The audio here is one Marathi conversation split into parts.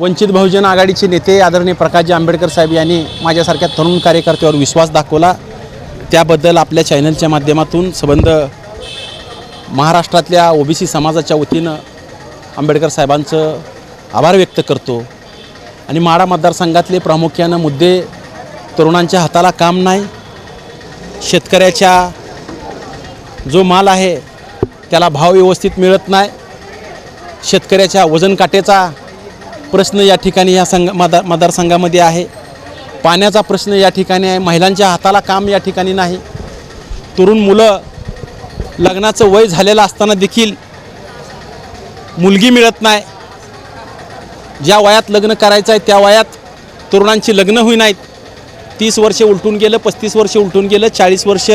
वंचित बहुजन आघाडीचे नेते आदरणीय प्रकाशजी आंबेडकर साहेब यांनी माझ्यासारख्या तरुण कार्यकर्त्यावर विश्वास दाखवला. त्याबद्दल आपल्या चॅनलच्या माध्यमातून संबंध महाराष्ट्रातल्या ओबीसी समाजाच्या वतीनं आंबेडकर साहेबांचं आभार व्यक्त करतो. आणि माडा मतदारसंघातले प्रामुख्यानं मुद्दे तरुणांच्या हाताला काम नाही. शेतकऱ्याच्या जो माल आहे त्याला भाव व्यवस्थित मिळत नाही. शेतकऱ्याच्या वजन काटेचा प्रश्न या ठिकाणी या संघ मतदार मतदारसंघामध्ये आहे. पाण्याचा प्रश्न या ठिकाणी आहे. महिलांच्या हाताला काम या ठिकाणी नाही. तरुण मुलं लग्नाचं वय झालेलं असताना देखील मुलगी मिळत नाही. ज्या वयात लग्न करायचं आहे त्या वयात तरुणांची लग्न होई नाहीत. तीस वर्षे उलटून गेलं पस्तीस वर्षे उलटून गेलं चाळीस वर्ष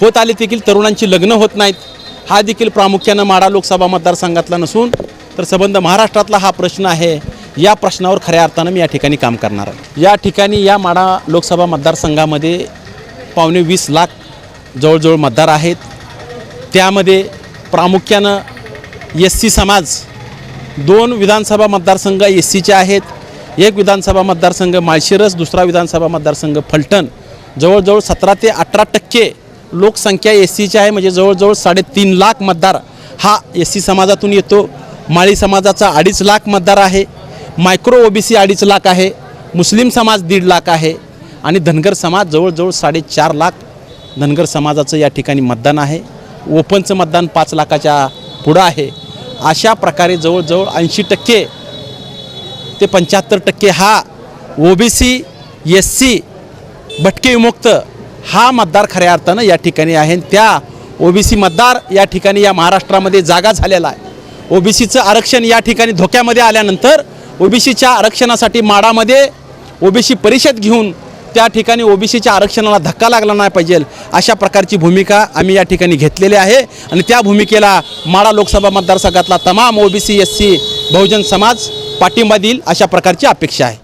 होत आले देखील तरुणांची लग्न होत नाहीत. हा देखील प्रामुख्यानं माडा लोकसभा मतदारसंघातला नसून तर संबंध महाराष्ट्रातला हा प्रश्न आहे. या प्रश्नावर खऱ्या अर्थानं मी या ठिकाणी काम करणार आहे. या ठिकाणी या माडा लोकसभा मतदारसंघामध्ये पावणे वीस लाख जवळजवळ मतदार आहेत. त्यामध्ये प्रामुख्यानं एस सी समाज दोन विधानसभा मतदारसंघ एस सीचे आहेत. एक विधानसभा मतदारसंघ माळशिरस दुसरा विधानसभा मतदारसंघ फलटण. जवळजवळ सतरा ते अठरा टक्के लोकसंख्या एस सीची आहे. म्हणजे जवळजवळ साडेतीन लाख मतदार हा एस सी समाजातून येतो. माळी समाजाचा अडीच लाख मतदार आहे मायक्रो ओबीसी अडीच लाख आहे मुस्लिम समाज दीड लाख आहे आणि धनगर समाज जवळजवळ साडेचार लाख धनगर समाजाचं या ठिकाणी मतदान आहे. ओपनचं मतदान पाच लाखाच्या पुढं आहे. अशा प्रकारे जवळजवळ ऐंशी टक्के ते पंच्याहत्तर टक्के हा ओबीसी एस सी भटके विमुक्त हा मतदार खऱ्या अर्थानं या ठिकाणी आहे. आणि त्या ओबीसी मतदार या ठिकाणी या महाराष्ट्रामध्ये जागा झालेला आहे. ओबीसीचं आरक्षण या ठिकाणी धोक्यामध्ये आल्यानंतर ओबीसीच्या आरक्षणासाठी माडामध्ये ओबीसी परिषद घेऊन त्या ठिकाणी ओबीसीच्या आरक्षणाला धक्का लागला नाही पाहिजे अशा प्रकारची भूमिका आम्ही या ठिकाणी घेतलेली आहे. आणि त्या भूमिकेला माडा लोकसभा मतदारसंघातला तमाम OBC S C Bahujan Samaj पाठिंबा देईल अशा प्रकारची अपेक्षा आहे.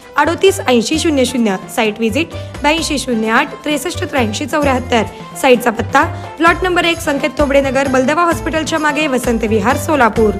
अडोतीस ऐंशी शून्य शून्य साईट व्हिजिट ब्याऐंशी शून्य आठ त्रेसष्ट त्र्याऐंशी चौऱ्याहत्तर. साईटचा पत्ता प्लॉट नंबर एक संकेत तोबडे नगर बलदवा हॉस्पिटलच्या मागे वसंत विहार सोलापूर.